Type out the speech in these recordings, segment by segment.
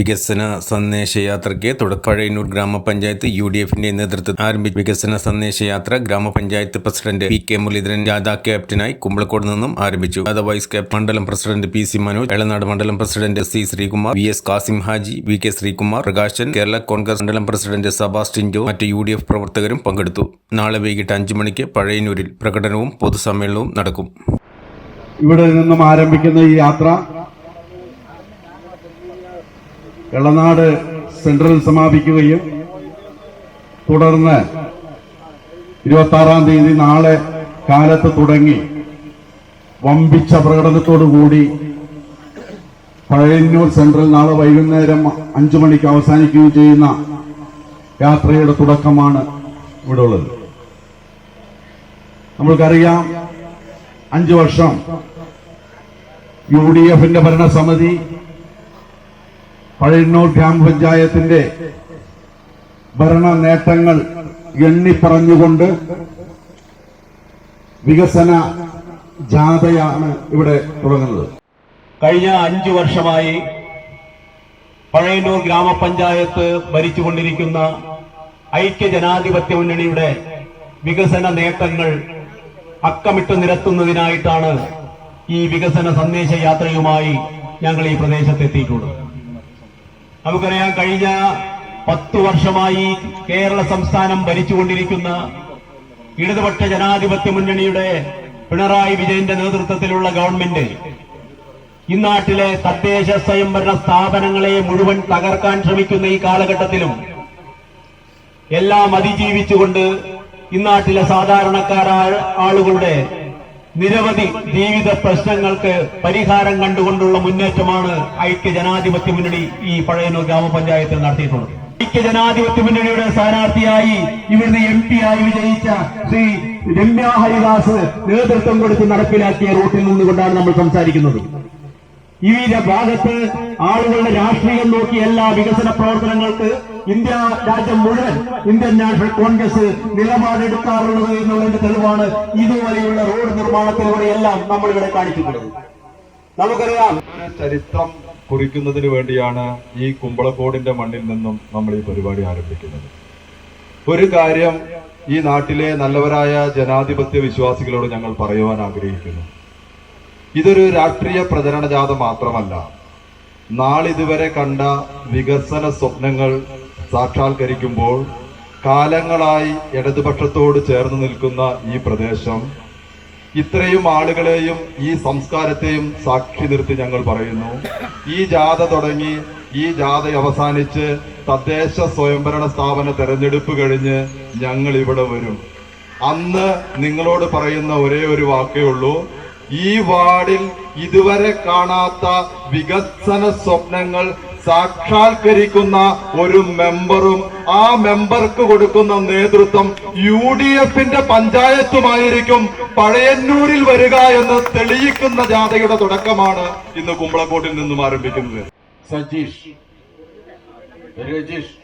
വികസന സന്ദേശയാത്രയ്ക്ക് തുടക്കം പഴയന്നൂർ ഗ്രാമപഞ്ചായത്ത് യു ഡി എഫിന്റെ നേതൃത്വത്തിൽ ആരംഭിച്ച വികസന സന്ദേശയാത്ര ഗ്രാമപഞ്ചായത്ത് പ്രസിഡന്റ് പി കെ മുരളീധരൻ ജാഥ ക്യാപ്റ്റനായി കുമ്പളക്കോട് നിന്നും ആരംഭിച്ചു. രാധ വൈസ് ക്യാപ്റ്റൻ മണ്ഡലം president P C Manoj Elanad മണ്ഡലം president C Sreekumar V S Kasim Haji V K Sreekumar Prakashan Kerala Congress മണ്ഡലം പ്രസിഡന്റ് സബാസ്റ്റിൻ ജോ മറ്റ് യു ഡി എഫ് പ്രവർത്തകരും പങ്കെടുത്തു. നാളെ വൈകിട്ട് അഞ്ചു മണിക്ക് പഴയന്നൂരിൽ പ്രകടനവും പൊതുസമ്മേളനവും നടക്കും. ഇവിടെ നിന്നും ആരംഭിക്കുന്ന ഈ യാത്ര എളനാട് സെൻട്രൽ സമാപിക്കുകയും തുടർന്ന് ഇരുപത്തി ആറാം തീയതി നാളെ കാലത്ത് തുടങ്ങി വമ്പിച്ച പ്രകടനത്തോടുകൂടി പഴയന്നൂർ സെൻട്രൽ നാളെ വൈകുന്നേരം അഞ്ചു മണിക്ക് അവസാനിക്കുകയും ചെയ്യുന്ന യാത്രയുടെ തുടക്കമാണ് ഇവിടെ ഉള്ളത് നമ്മൾക്കറിയാം അഞ്ചു വർഷം യു ഡി എഫിന്റെ ഭരണസമിതി പഴയന്നൂർ ഗ്രാമപഞ്ചായത്തിന്റെ ഭരണ നേട്ടങ്ങൾ എണ്ണിപ്പറഞ്ഞുകൊണ്ട് വികസന ജാഥയാണ് ഇവിടെ തുടങ്ങുന്നത്. കഴിഞ്ഞ അഞ്ചു വർഷമായി പഴയന്നൂർ ഗ്രാമപഞ്ചായത്ത് ഭരിച്ചുകൊണ്ടിരിക്കുന്ന ഐക്യ ജനാധിപത്യ മുന്നണിയുടെ വികസന നേട്ടങ്ങൾ അക്കമിട്ട് നിരത്തുന്നതിനായിട്ടാണ് ഈ വികസന സന്ദേശ യാത്രയുമായി ഞങ്ങൾ ഈ പ്രദേശത്തെത്തിയിട്ടുള്ളത്. നമുക്കറിയാം കഴിഞ്ഞ പത്തു വർഷമായി കേരള സംസ്ഥാനം ഭരിച്ചുകൊണ്ടിരിക്കുന്ന ഇടതുപക്ഷ ജനാധിപത്യ മുന്നണിയുടെ പിണറായി വിജയന്റെ നേതൃത്വത്തിലുള്ള ഗവൺമെന്റ് ഇന്നാട്ടിലെ തദ്ദേശ സ്വയംഭരണ സ്ഥാപനങ്ങളെ മുഴുവൻ തകർക്കാൻ ശ്രമിക്കുന്ന ഈ കാലഘട്ടത്തിലും എല്ലാം അതിജീവിച്ചുകൊണ്ട് ഇന്നാട്ടിലെ സാധാരണക്കാരായ ആളുകളുടെ നിരവധി ജീവിത പ്രശ്നങ്ങൾക്ക് പരിഹാരം കണ്ടുകൊണ്ടുള്ള മുന്നേറ്റമാണ് ഐക്യ ജനാധിപത്യ മുന്നണി ഈ പഴയനൂർ ഗ്രാമപഞ്ചായത്തിൽ നടത്തിയിട്ടുള്ളത്. ഐക്യ ജനാധിപത്യ മുന്നണിയുടെ സ്ഥാനാർത്ഥിയായി ഇവിടുന്ന് എം പി ആയി വിജയിച്ച ശ്രീ രമ്യ ഹരിദാസ് നേതൃത്വം കൊടുത്ത് നടപ്പിലാക്കിയ റൂട്ടിൽ നിന്നുകൊണ്ടാണ് നമ്മൾ സംസാരിക്കുന്നത്. ഈ ഭാഗത്ത് ആളുകളുടെ രാഷ്ട്രീയം നോക്കി എല്ലാ വികസന പ്രവർത്തനങ്ങൾക്ക് ഇന്ത്യ രാജ്യം മുഴുവൻ ഇന്ത്യൻ നാഷണൽ കോൺഗ്രസ് നിലപാടെടുക്കാറുള്ളത് എന്നുള്ളതിന്റെ തെളിവാണ് ഇതുവരെയുള്ള റോഡ് നിർമ്മാണത്തിലൂടെയെല്ലാം നമ്മൾ ഇവിടെ കാണിച്ചിട്ടുള്ളത്. നമുക്കറിയാം. ചരിത്രം കുറിക്കുന്നതിന് വേണ്ടിയാണ് ഈ കുമ്പളക്കോടിന്റെ മണ്ണിൽ നിന്നും നമ്മൾ ഈ പരിപാടി ആരംഭിക്കുന്നത്. ഒരു കാര്യം ഈ നാട്ടിലെ നല്ലവരായ ജനാധിപത്യ വിശ്വാസികളോട് ഞങ്ങൾ പറയുവാൻ ആഗ്രഹിക്കുന്നു. ഇതൊരു രാഷ്ട്രീയ പ്രചരണ ജാഥ മാത്രമല്ല നാളിതുവരെ കണ്ട വികസന സ്വപ്നങ്ങൾ സാക്ഷാത്കരിക്കുമ്പോൾ കാലങ്ങളായി ഇടതുപക്ഷത്തോട് ചേർന്ന് നിൽക്കുന്ന ഈ പ്രദേശം ഇത്രയും ആളുകളെയും ഈ സംസ്കാരത്തെയും സാക്ഷി നിർത്തി ഞങ്ങൾ പറയുന്നു. ഈ ജാഥ തുടങ്ങി ഈ ജാഥ അവസാനിച്ച് തദ്ദേശ സ്വയംഭരണ സ്ഥാപന തെരഞ്ഞെടുപ്പ് കഴിഞ്ഞ് ഞങ്ങൾ ഇവിടെ വരും. അന്ന് നിങ്ങളോട് പറയുന്ന ഒരേ ഒരു വാക്കേ ഉള്ളൂ. ഈ വാർഡിൽ ഇതുവരെ കാണാത്ത വികസന സ്വപ്നങ്ങൾ സാക്ഷാത്കരിക്കുന്ന ഒരു മെമ്പറും ആ മെമ്പർക്ക് കൊടുക്കുന്ന നേതൃത്വം യു ഡി എഫിന്റെ പഞ്ചായത്തുമായിരിക്കും പഴയന്നൂരിൽ വരിക എന്ന് തെളിയിക്കുന്ന ജാഥയുടെ തുടക്കമാണ് ഇന്ന് കുമ്പളക്കോട്ടിൽ നിന്നും ആരംഭിക്കുന്നത്. സജീഷ്. രജീഷ്.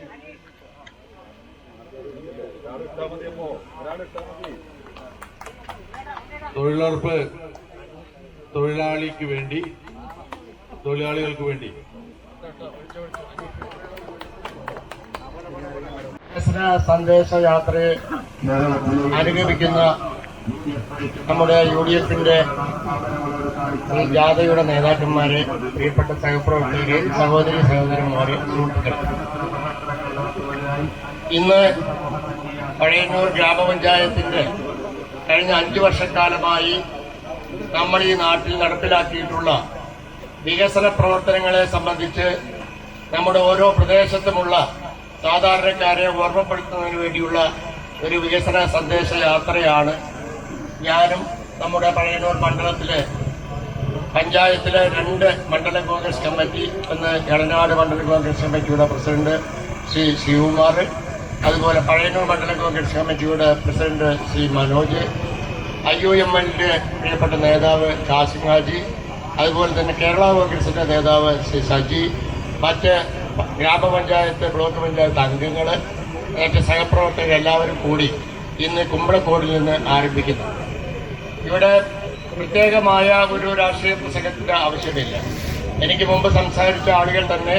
തൊഴിലുറപ്പ് തൊഴിലാളിക്ക് വേണ്ടി തൊഴിലാളികൾക്ക് വേണ്ടി. സന്ദേശ യാത്രയെ അനുഗമിക്കുന്ന നമ്മുടെ യു ഡി എഫിന്റെ ജാഥയുടെ നേതാക്കന്മാരെ പ്രിയപ്പെട്ട സഹപ്രവർത്തകരെ സഹോദരി സഹോദരന്മാരെ സുഹൃത്തുക്കൾ ഇന്ന് പഴയന്നൂർ ഗ്രാമപഞ്ചായത്തിന്റെ കഴിഞ്ഞ അഞ്ചു വർഷക്കാലമായി നമ്മൾ ഈ നാട്ടിൽ നടപ്പിലാക്കിയിട്ടുള്ള വികസന പ്രവർത്തനങ്ങളെ സംബന്ധിച്ച് നമ്മുടെ ഓരോ പ്രദേശത്തുമുള്ള സാധാരണക്കാരെ ഓർമ്മപ്പെടുത്തുന്നതിന് വേണ്ടിയുള്ള ഒരു വികസന സന്ദേശ യാത്രയാണ് ഞാനും നമ്മുടെ പഴയനൂർ മണ്ഡലത്തിലെ പഞ്ചായത്തിലെ രണ്ട് മണ്ഡല കോൺഗ്രസ് കമ്മിറ്റി ഒന്ന് എളനാട് മണ്ഡല കോൺഗ്രസ് കമ്മിറ്റിയുടെ പ്രസിഡന്റ് ശ്രീ ശിവകുമാർ അതുപോലെ പഴയന്നൂർ മണ്ഡല കോൺഗ്രസ് കമ്മിറ്റിയുടെ president Shri Manoj I U M എല്ലിന്റെ പ്രിയപ്പെട്ട നേതാവ് കാസിം അതുപോലെ തന്നെ കേരള കോൺഗ്രസിന്റെ നേതാവ് ശ്രീ സജി മറ്റ് ഗ്രാമപഞ്ചായത്ത് ബ്ലോക്ക് പഞ്ചായത്ത് അംഗങ്ങൾ മറ്റ് സഹപ്രവർത്തകർ എല്ലാവരും കൂടി ഇന്ന് കുമ്പളക്കോടിൽ നിന്ന് ആരംഭിക്കുന്നു. ഇവിടെ പ്രത്യേകമായ ഒരു രാഷ്ട്രീയ പ്രസംഗത്തിന്റെ ആവശ്യമില്ല. എനിക്ക് മുമ്പ് സംസാരിച്ച ആളുകൾ തന്നെ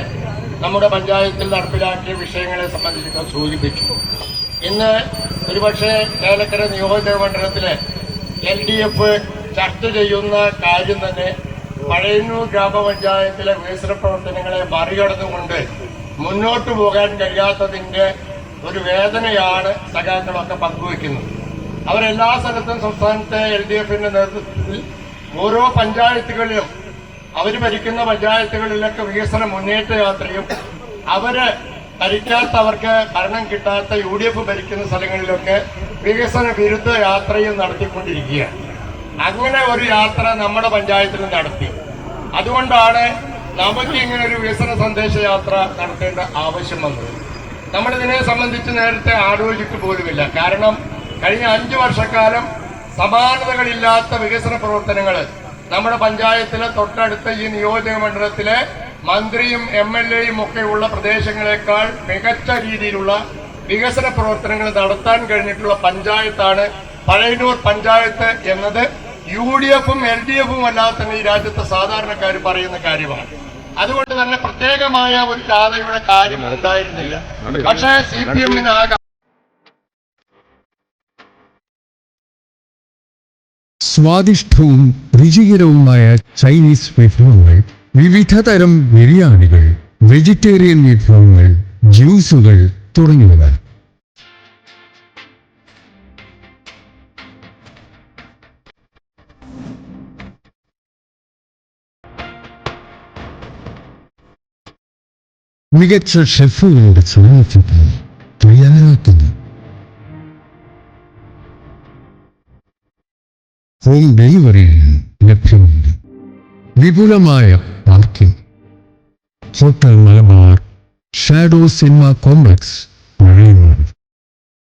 നമ്മുടെ പഞ്ചായത്തിൽ നടപ്പിലാക്കിയ വിഷയങ്ങളെ സംബന്ധിച്ച് സൂചിപ്പിച്ചു. ഇന്ന് ഒരുപക്ഷെ ചേലക്കര നിയോജക മണ്ഡലത്തിലെ എൽ ഡി എഫ് ചർച്ച ചെയ്യുന്ന കാര്യം തന്നെ പഴയന്നൂർ ഗ്രാമപഞ്ചായത്തിലെ വികസന പ്രവർത്തനങ്ങളെ മറികടന്നുകൊണ്ട് മുന്നോട്ട് പോകാൻ കഴിയാത്തതിന്റെ ഒരു വേദനയാണ് സഖാക്കളൊക്കെ പങ്കുവെക്കുന്നത് അവരെല്ലാ സ്ഥലത്തും സംസ്ഥാനത്തെ എൽ ഡി എഫിന്റെ നേതൃത്വത്തിൽ ഓരോ പഞ്ചായത്തുകളിലും അവർ ഭരിക്കുന്ന പഞ്ചായത്തുകളിലൊക്കെ വികസന മുന്നേറ്റ യാത്രയും അവർ ഭരിക്കാത്തവർക്ക് ഭരണം കിട്ടാത്ത യു ഡി എഫ് ഭരിക്കുന്ന സ്ഥലങ്ങളിലൊക്കെ വികസന വിരുദ്ധ യാത്രയും നടത്തിക്കൊണ്ടിരിക്കുകയാണ്. അങ്ങനെ ഒരു യാത്ര നമ്മുടെ പഞ്ചായത്തിൽ നടത്തി. അതുകൊണ്ടാണ് നമുക്ക് ഇങ്ങനെ ഒരു വികസന സന്ദേശ യാത്ര നടത്തേണ്ട ആവശ്യം വന്നത്. നമ്മളിതിനെ സംബന്ധിച്ച് നേരത്തെ ആലോചിച്ചിട്ട് പോലുമില്ല. കാരണം കഴിഞ്ഞ അഞ്ചു വർഷക്കാലം സമാനതകളില്ലാത്ത വികസന പ്രവർത്തനങ്ങൾ നമ്മുടെ പഞ്ചായത്തിലെ തൊട്ടടുത്ത ഈ നിയോജക മണ്ഡലത്തിലെ മന്ത്രിയും എം എൽ എയും ഒക്കെയുള്ള പ്രദേശങ്ങളെക്കാൾ മികച്ച രീതിയിലുള്ള വികസന പ്രവർത്തനങ്ങൾ നടത്താൻ കഴിഞ്ഞിട്ടുള്ള പഞ്ചായത്താണ് പഴയന്നൂർ പഞ്ചായത്ത് എന്നത്. യു ഡി എഫും എൽ ഡി എഫും അല്ലാതെ തന്നെ ഈ രാജ്യത്തെ സാധാരണക്കാർ പറയുന്ന കാര്യമാണ്. അതുകൊണ്ട് തന്നെ പ്രത്യേകമായ ഒരു ജാഥയുടെ കാര്യം ഉണ്ടായിരുന്നില്ല. പക്ഷേ സി പി എമ്മിന് സ്വാദിഷ്ടവും രുചികരവുമായ ചൈനീസ് വിഭവങ്ങൾ വിവിധ തരം ബിരിയാണികൾ വെജിറ്റേറിയൻ വിഭവങ്ങൾ ജ്യൂസുകൾ തുടങ്ങിയവ. മികച്ച ഷെഫുകളുടെ സാന്നിധ്യത്തിൽ തയ്യാറാക്കുന്നു. ഹോം ഡെലിവറി ലഭ്യമുണ്ട് വിപുലമായ parking hotel Malabar shadow cinema complex പഴയ